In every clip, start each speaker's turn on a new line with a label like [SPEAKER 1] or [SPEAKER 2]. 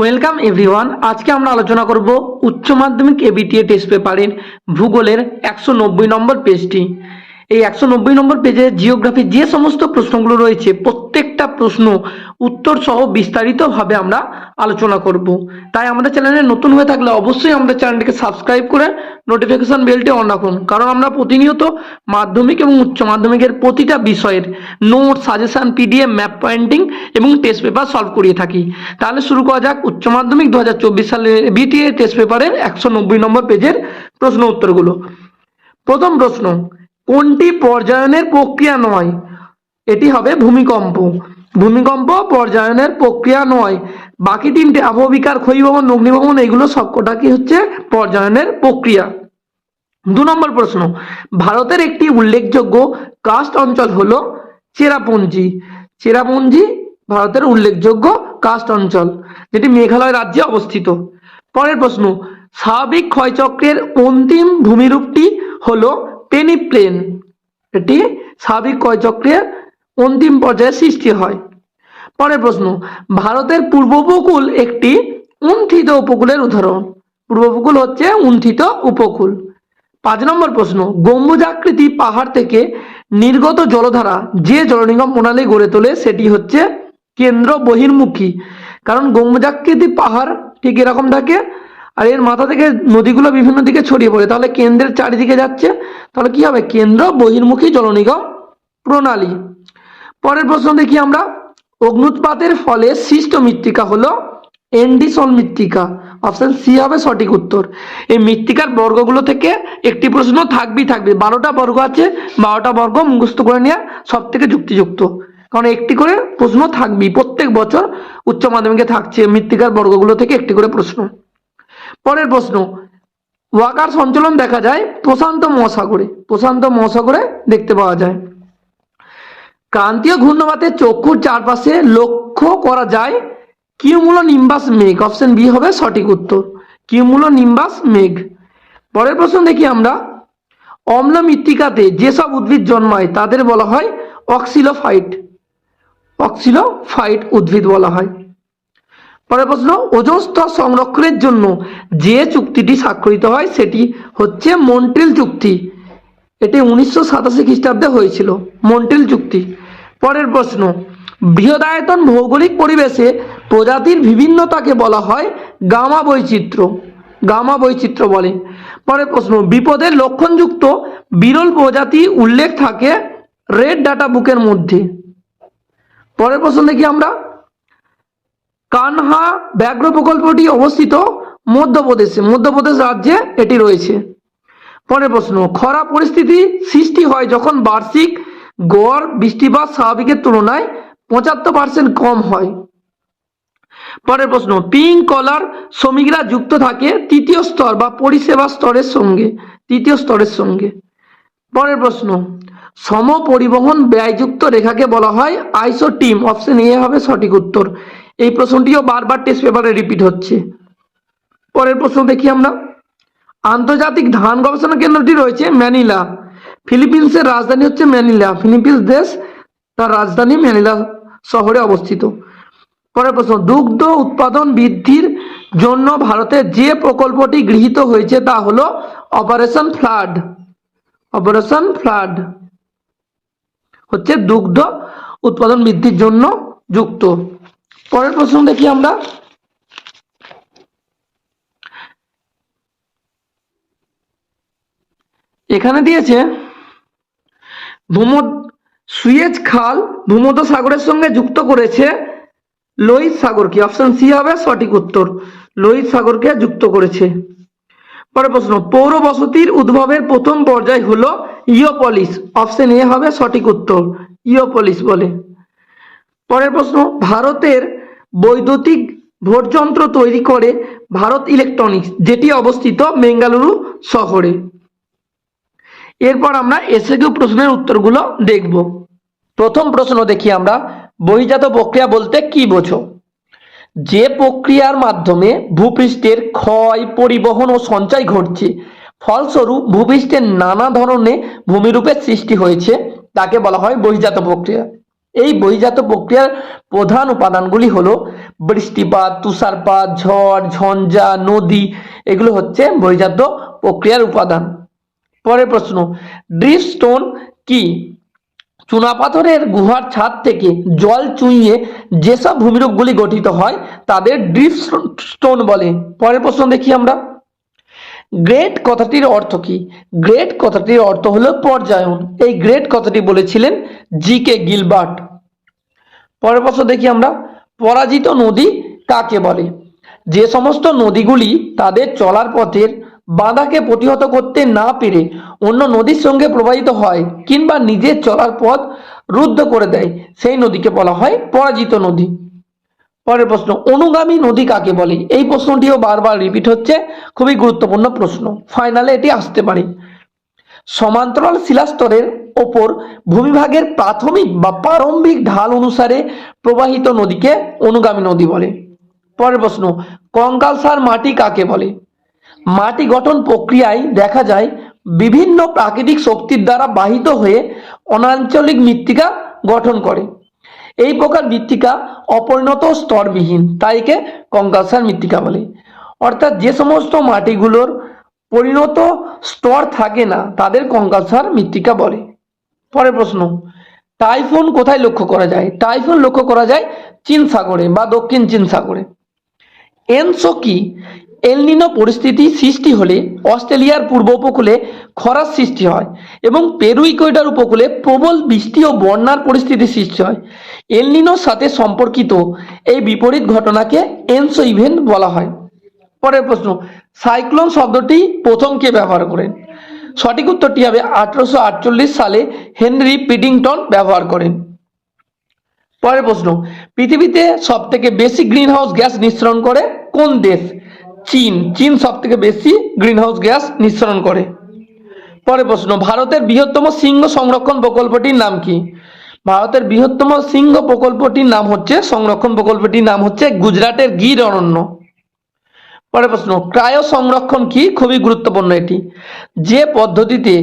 [SPEAKER 1] Welcome everyone আজকে আমরা আলোচনা করব উচ্চ মাধ্যমিক এবিটিএ টেস্ট পেপারের ভূগোলের একশো নব্বই নম্বর পেজটি এই একশো নব্বই নম্বর পেজে জিওগ্রাফি যে সমস্ত প্রশ্নগুলো রয়েছে, প্রত্যেকটা প্রশ্ন উত্তর সহ বিস্তারিতভাবে আমরা আলোচনা করব। তাই আমাদের চ্যানেলে নতুন হয়ে থাকলে অবশ্যই আমাদের চ্যানেলটিকে সাবস্ক্রাইব করে নোটিফিকেশন বেলটি অন রাখুন। কারণ আমরা প্রতিনিয়ত মাধ্যমিক এবং উচ্চ মাধ্যমিকের প্রতিটা বিষয়ের note suggestion PDF map pointing এবং টেস্ট পেপার সলভ করিয়ে থাকি। তাহলে শুরু করা যাক। উচ্চ মাধ্যমিক দু হাজার চব্বিশ সালের বিটিএ টেস্ট পেপারের একশো নব্বই নম্বর পেজের প্রশ্ন উত্তরগুলো। প্রথম প্রশ্ন কোনটি পর্যায়নের প্রক্রিয়া নয়? এটি হবে ভূমিকম্প। ভূমিকম্প পর্যায়নের প্রক্রিয়া নয়। বাকি তিনটে আবহবিকার, ক্ষয়ীভবন, অগ্নিভবন, এগুলো সবকটা কি হচ্ছে পর্যায়নের প্রক্রিয়া। দু নম্বর প্রশ্ন। ভারতের একটি উল্লেখযোগ্য কাস্ট অঞ্চল হলো চেরাপুঞ্জি। চেরাপুঞ্জি ভারতের উল্লেখযোগ্য কাস্ট অঞ্চল, যেটি মেঘালয় রাজ্যে অবস্থিত। পরের প্রশ্ন। স্বাভাবিক ক্ষয়চক্রের অন্তিম ভূমিরূপটি হলো পেনিপ্লেন, এটি স্বাভাবিক ক্ষয়চক্রের অন্তিম পর্যায়ে সৃষ্টি হয়। পরের প্রশ্ন, ভারতের পূর্ব উপকূল একটি উন্থিত উপকূলের উদাহরণ। পূর্ব উপকূল হচ্ছে উন্থিত উপকূল। পাঁচ নম্বর প্রশ্ন গম্বুজাকৃতি পাহাড় থেকে নির্গত জলধারা, যে জলনিগম প্রণালী গড়ে তোলে সেটি হচ্ছে কেন্দ্র বহির্মুখী। কারণ গম্বুজাকৃতি পাহাড় ঠিক এরকম থাকে, আর এর মাথা থেকে নদীগুলো বিভিন্ন দিকে ছড়িয়ে পড়ে। তাহলে কেন্দ্রের চারিদিকে যাচ্ছে তাহলে কি হবে? কেন্দ্র, বহির্মুখী জলনিগম প্রণালী। পরের প্রশ্ন দেখি আমরা। অগ্নুৎপাতের ফলে সৃষ্ট মৃত্তিকা হলো এন্ডিসন মৃত্তিকা। অপশন সি হবে সঠিক উত্তর। এই মৃত্তিকার বর্গগুলো থেকে একটি প্রশ্ন থাকবেই থাকবে। বারোটা বর্গ আছে, বারোটা বর্গ মুখস্থ করে নেওয়া সব থেকে যুক্তিযুক্ত। কারণ একটি করে প্রশ্ন থাকবেই, প্রত্যেক বছর উচ্চ মাধ্যমিকে থাকছে মৃত্তিকার বর্গগুলো থেকে একটি করে প্রশ্ন। পরের প্রশ্ন ওয়াকার সঞ্চলন দেখা যায় প্রশান্ত মহাসাগরে প্রশান্ত মহাসাগরে দেখতে পাওয়া যায়। ক্রান্তীয় ঘূর্ণবাতে চক্ষুর চারপাশে লক্ষ্য করা যায় কিউমুলো নিম্বাস মেঘ। অপশন বি হবে সঠিক উত্তর, কিউমুলো নিম্বাস মেঘ। পরের প্রশ্ন দেখি আমরা। অম্ল মৃত্তিকাতে যেসব উদ্ভিদ জন্মায় তাদের বলা হয় অক্সিলোফাইট। অক্সিলোফাইট উদ্ভিদ বলা হয়। পরের প্রশ্ন ওজন স্তর সংরক্ষণের জন্য যে চুক্তিটি স্বাক্ষরিত হয় সেটি হচ্ছে মন্ট্রিল চুক্তি। এটি উনিশশো সাতাশি খ্রিস্টাব্দে হয়েছিল, মন্ট্রিল চুক্তি। পরের প্রশ্ন, বৃহদায়তন ভৌগোলিক পরিবেশে প্রজাতির বিভিন্নতাকে বলা হয় গামা বৈচিত্র্য। গামা বৈচিত্র্য বলে। পরের প্রশ্ন, বিপদের লক্ষণযুক্ত বিরল প্রজাতি উল্লেখ থাকে রেড ডাটা বুকের মধ্যে। পরের প্রশ্ন দেখি আমরা। কানহা ব্যাঘ্র প্রকল্পটি অবস্থিত মধ্যপ্রদেশে। মধ্যপ্রদেশ রাজ্যে এটি রয়েছে। পরের প্রশ্ন, খরা পরিস্থিতি সৃষ্টি হয় যখন বার্ষিক গড় বৃষ্টিপাত স্বাভাবিকের তুলনায় পঁচাত্তর পার্সেন্ট কম হয়। পরের প্রশ্ন, পিঙ্ক কলার শ্রমিকরা যুক্ত থাকে তৃতীয় স্তর বা পরিষেবা স্তরের সঙ্গে, তৃতীয় স্তরের সঙ্গে। পরের প্রশ্ন সম পরিবহন ব্যয়যুক্ত রেখাকে বলা হয় আইসো টিম অপশন এ হবে সঠিক উত্তর। এই প্রশ্নটিও বারবার টেস্ট পেপারে রিপিট হচ্ছে। পরের প্রশ্ন দেখি আমরা। আন্তর্জাতিক ধান গবেষণা কেন্দ্রটি রয়েছে ম্যানিলা। ফিলিপিন্সের রাজধানী হচ্ছে ম্যানিলা। ফিলিপিন্স দেশ তার রাজধানী ম্যানিলা শহরে অবস্থিত। পরের প্রশ্ন, দুগ্ধ উৎপাদন বৃদ্ধির জন্য ভারতে যে প্রকল্পটি গৃহীত হয়েছে তা হলো অপারেশন ফ্লাড অপারেশন ফ্লাড হচ্ছে দুগ্ধ উৎপাদন বৃদ্ধির জন্য যুক্ত। পরের প্রশ্ন দেখি আমরা। এখানে দিয়েছে, ভূমদ, সুয়েজ খাল ভূমধ্য সাগরের সঙ্গে যুক্ত করেছে লোহিত সাগরকে অপশন সি হবে সঠিক উত্তর, লোহিত সাগরকে যুক্ত করেছে। পরের প্রশ্ন, পৌর বসতির উদ্ভবের প্রথম পর্যায় হলো ইওপলিস অপশন এ হবে সঠিক উত্তর ইওপলিস বলে। পরের প্রশ্ন, ভারতের বৈদ্যুতিক ভোটযন্ত্র তৈরি করে ভারত ইলেকট্রনিক্স, যেটি অবস্থিত বেঙ্গালুরু শহরে। এরপর আমরা এসএকিউ প্রশ্নের উত্তরগুলো দেখব। প্রথম প্রশ্ন দেখি আমরা বহিজাত প্রক্রিয়া বলতে কি বোঝো? যে প্রক্রিয়ার মাধ্যমে ভূপৃষ্ঠের ক্ষয়, পরিবহন ও সঞ্চয় ঘটছে, ফলস্বরূপ ভূপৃষ্ঠের নানা ধরনের ভূমিরূপের সৃষ্টি হয়েছে, তাকে বলা হয় বহিজাত প্রক্রিয়া। এই বহিজাত প্রক্রিয়ার প্রধান উপাদানগুলি হলো বৃষ্টিপাত, তুষারপাত, ঝড়, ঝঞ্ঝা, নদী, এগুলো হচ্ছে বহিজাত প্রক্রিয়ার উপাদান। পরের প্রশ্ন ড্রিপ স্টোন কি? চুনাপাথরের গুহার ছাদ থেকে জল চুইয়ে যেসব ভূমিরূপগুলি গঠিত হয়, তাদের ড্রিপ স্টোন বলে। পরের প্রশ্ন দেখি আমরা। গ্রেট কথাটির অর্থ কি? গ্রেট কথাটির অর্থ হলো পর্যায়ন। এই গ্রেট কথাটি বলেছিলেন জি কে গিলবার্ট পরের বছর দেখি আমরা। পরাজিত নদী কাকে বলে? যে সমস্ত নদীগুলি তাদের চলার পথের বাধাকে প্রতিহত করতে না পেরে অন্য নদীর সঙ্গে প্রবাহিত হয় কিংবা নিজের চলার পথ রুদ্ধ করে দেয়, সেই নদীকে বলা হয় পরাজিত নদী। পরের প্রশ্ন, অনুগামী নদী কাকে বলে? এই প্রশ্নটিও বারবার রিপিট হচ্ছে, খুবই গুরুত্বপূর্ণ প্রশ্ন। ফাইনালে এটি আসতে পারে। সমান্তরাল শিলাস্তরের ওপর ভূমিভাগের প্রাথমিক বা প্রারম্ভিক ঢাল অনুসারে প্রবাহিত নদীকে অনুগামী নদী বলে। পরের প্রশ্ন কঙ্কালসার মাটি কাকে বলে? মাটি গঠন প্রক্রিয়ায় দেখা যায় বিভিন্ন প্রাকৃতিক শক্তির দ্বারা বাহিত হয়ে অনাঞ্চলিক মৃত্তিকা গঠন করে। এই প্রকার মৃত্তিকা অপরিণত স্তরবিহীন, তাই একে কঙ্কালসার মৃত্তিকা বলে। অর্থাৎ যে সমস্ত মাটিগুলোর পরিণত স্তর থাকে না, তাদের কঙ্কালসার মৃত্তিকা বলে। পরের প্রশ্ন, টাইফুন কোথায় লক্ষ্য করা যায়? টাইফুন লক্ষ্য করা যায় চীন সাগরে বা দক্ষিণ চীন সাগরে। এনসো কি এলনিনো পরিস্থিতি সৃষ্টি হলে অস্ট্রেলিয়ার পূর্ব উপকূলে খরার সৃষ্টি হয় এবং পেরু ইকুয়েডর উপকূলে প্রবল বৃষ্টি ও বন্যার পরিস্থিতি সৃষ্টি হয়। এলনিনোর সাথে সম্পর্কিত এই বিপরীত ঘটনাকে এনসো ইভেন্ট বলা হয়। পরের প্রশ্ন, সাইক্লোন শব্দটি প্রথম কে ব্যবহার করেন? সঠিক উত্তরটি হবে আঠারোশো আটচল্লিশ সালে হেনরি পিডিংটন ব্যবহার করেন। পরের প্রশ্ন, পৃথিবীতে সব থেকে বেশি গ্রিন হাউস গ্যাস নিঃসরণ করে কোন দেশ? চীন। চীন সব থেকে বেশি গ্রিন হাউস গ্যাস নিঃসরণ করে। পরে প্রশ্ন, ভারতের বৃহত্তম সিংহ সংরক্ষণ প্রকল্পটির নাম কি? ভারতের বৃহত্তম সিংহ প্রকল্পটির নাম হচ্ছে, সংরক্ষণ প্রকল্পটির নাম হচ্ছে গুজরাটের গির অরণ্য। পরে প্রশ্ন, ক্রায় সংরক্ষণ কি? খুবই গুরুত্বপূর্ণ এটি। যে পদ্ধতিতে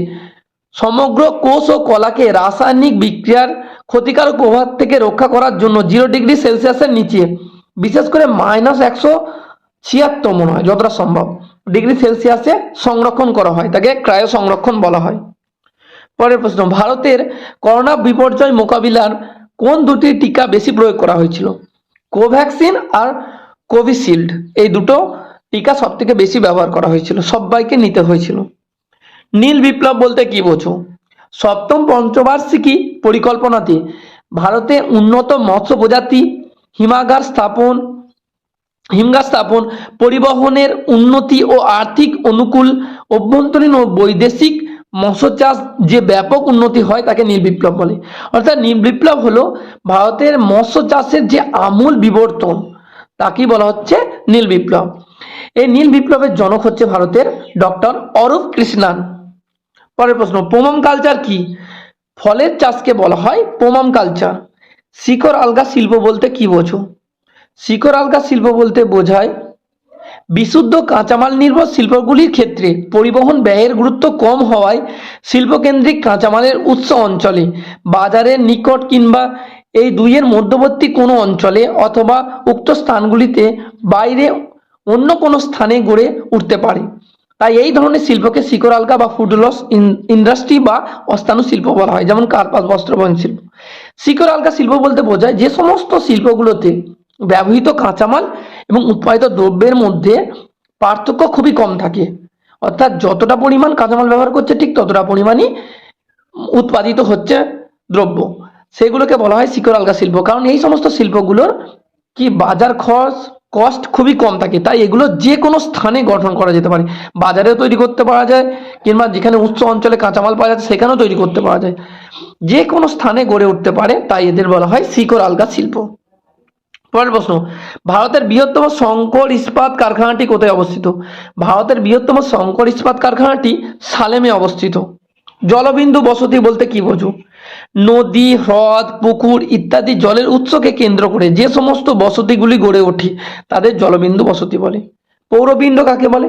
[SPEAKER 1] সমগ্র কোষ ও কলাকে রাসায়নিক বিক্রিয়ার ক্ষতিকারক প্রভাব থেকে রক্ষা করার জন্য জিরো ডিগ্রি সেলসিয়াসের নিচে, বিশেষ করে মাইনাস একশো ছিয়াত্তর মনে হয়, যতটা সম্ভব। ডিগ্রি সেলসিয়াসে সংরক্ষণ করা হয়, তাকে ক্রায় সংরক্ষণ বলা হয়। পরের প্রশ্ন, ভারতের করোনা বিপর্যয় মোকাবিলার কোন দুটি টিকা বেশি প্রয়োগ করা হয়েছিল? কোভ্যাক্সিন আর কোভিশিল্ড, এই দুটো টিকা সব থেকে বেশি ব্যবহার করা হয়েছিল, সবাইকে নিতে হয়েছিল। নীল বিপ্লব বলতে কি বোঝো? সপ্তম পঞ্চবার্ষিকী পরিকল্পনাতে ভারতে উন্নত মৎস্য প্রজাতি হিমাগার স্থাপন হিমগার স্থাপন পরিবহনের উন্নতি ও আর্থিক অনুকূল, অভ্যন্তরীণ ও বৈদেশিক মৎস্য চাষ যে ব্যাপক উন্নতি হয় তাকে নির্বিপ্লব বলে। অর্থাৎ নীল বিপ্লব হলো ভারতের মৎস্য চাষের যে আমূল বিবর্তন, তাকেই বলা হচ্ছে নীল বিপ্লব। এই নীল বিপ্লবের জনক হচ্ছে ভারতের ডক্টর অরূপ কৃষ্ণান। পরের প্রশ্ন পোমাম কালচার কি? ফলের চাষকে বলা হয় পোমাম কালচার। শিকড়, আলগা, শিল্প বলতে কি বোঝো? শিকড় আলগা শিল্প বলতে বোঝায়, বিশুদ্ধ কাঁচামাল নির্ভর শিল্পগুলির ক্ষেত্রে পরিবহন ব্যয়ের গুরুত্ব কম হওয়ায় শিল্পকেন্দ্রিক কাঁচামালের উৎস অঞ্চলে বাজারের নিকট কিংবা এই দুইয়ের মধ্যবর্তী কোনো অঞ্চলে অথবা উক্ত স্থানগুলিতে বাইরে অন্য কোনো স্থানে গড়ে উঠতে পারে। তাই এই ধরনের শিল্পকে শিকড় আলগা বা ফুডলস ইন্ডাস্ট্রি বা অস্থানু শিল্প বলা হয়, যেমন কার্পাস, বস্ত্র বয়ন শিল্প। শিকড় আলগা শিল্প বলতে বোঝায় যে সমস্ত শিল্পগুলোতে ব্যবহৃত কাঁচামাল এবং উৎপাদিত দ্রব্যের মধ্যে পার্থক্য খুবই কম থাকে। অর্থাৎ যতটা পরিমাণ কাঁচামাল ব্যবহার করছে, ঠিক ততটা পরিমাণই উৎপাদিত হচ্ছে দ্রব্য। সেগুলোকে বলা হয় শিকড় আলগা শিল্প। কারণ এই সমস্ত শিল্পগুলোর কি বাজার খরচ কস্ট খুবই কম থাকে। তাই এগুলো যে কোনো স্থানে গঠন করা যেতে পারে। বাজারেও তৈরি করতে পারা যায়, কিংবা যেখানে উচ্চ অঞ্চলে কাঁচামাল পাওয়া যাচ্ছে, সেখানেও তৈরি করতে পারা যায়। যে কোনো স্থানে গড়ে উঠতে পারে, তাই এদের বলা হয় শিকড় আলগা শিল্প। পরের প্রশ্ন, ভারতের বৃহত্তম শঙ্কর ইস্পাত কারখানাটি কোথায় অবস্থিত? ভারতের বৃহত্তম শঙ্কর ইস্পাত কারখানাটি সালেমে অবস্থিত। জলবিন্দু বসতি বলতে কি বোঝো? নদী, হ্রদ, পুকুর ইত্যাদি জলের উৎসকে কেন্দ্র করে যে সমস্ত বসতিগুলি গড়ে ওঠে, তাদের জলবিন্দু বসতি বলে। পৌরপিণ্ড কাকে বলে?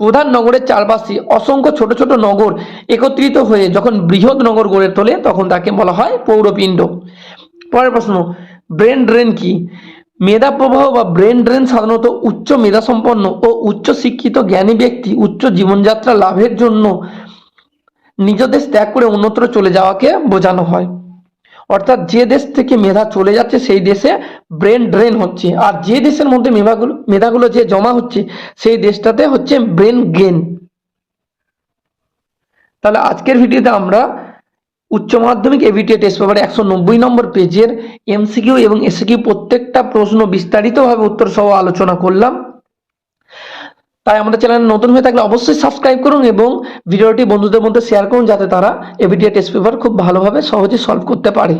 [SPEAKER 1] প্রধান নগরের চারপাশে অসংখ্য ছোট ছোট নগর একত্রিত হয়ে যখন বৃহৎ নগর গড়ে তোলে, তখন তাকে বলা হয় পৌরপিণ্ড। পরের প্রশ্ন, ব্রেন ড্রেন কি? মেধা প্রবাহ বা ব্রেন ড্রেন সাধারণত উচ্চ মেধা সম্পন্ন ও উচ্চ শিক্ষিত জ্ঞানী ব্যক্তি উচ্চ জীবনযাত্রা লাভের জন্য নিজ দেশ ত্যাগ করে অন্যত্র চলে যাওয়াকে বোঝানো হয়। অর্থাৎ যে দেশ থেকে মেধা চলে যাচ্ছে, সেই দেশে ব্রেন ড্রেন হচ্ছে। আর যে দেশের মধ্যে মেধাগুলো মেধাগুলো যে জমা হচ্ছে, সেই দেশটাতে হচ্ছে ব্রেন গেন। তাহলে আজকের ভিডিওতে আমরা উচ্চ মাধ্যমিক এবিটিএ টেস্ট পেপারে একশো নব্বই নম্বর পেজের এমসিকিউ এবং এসিকিউ প্রত্যেকটা প্রশ্ন বিস্তারিতভাবে উত্তর সহ আলোচনা করলাম। তাই আমাদের চ্যানেল নতুন হয়ে থাকলে অবশ্যই সাবস্ক্রাইব করুন এবং ভিডিওটি বন্ধুদের মধ্যে শেয়ার করুন যাতে তারা এবিটিএ টেস্ট পেপার খুব ভালোভাবে সহজে সলভ করতে পারে।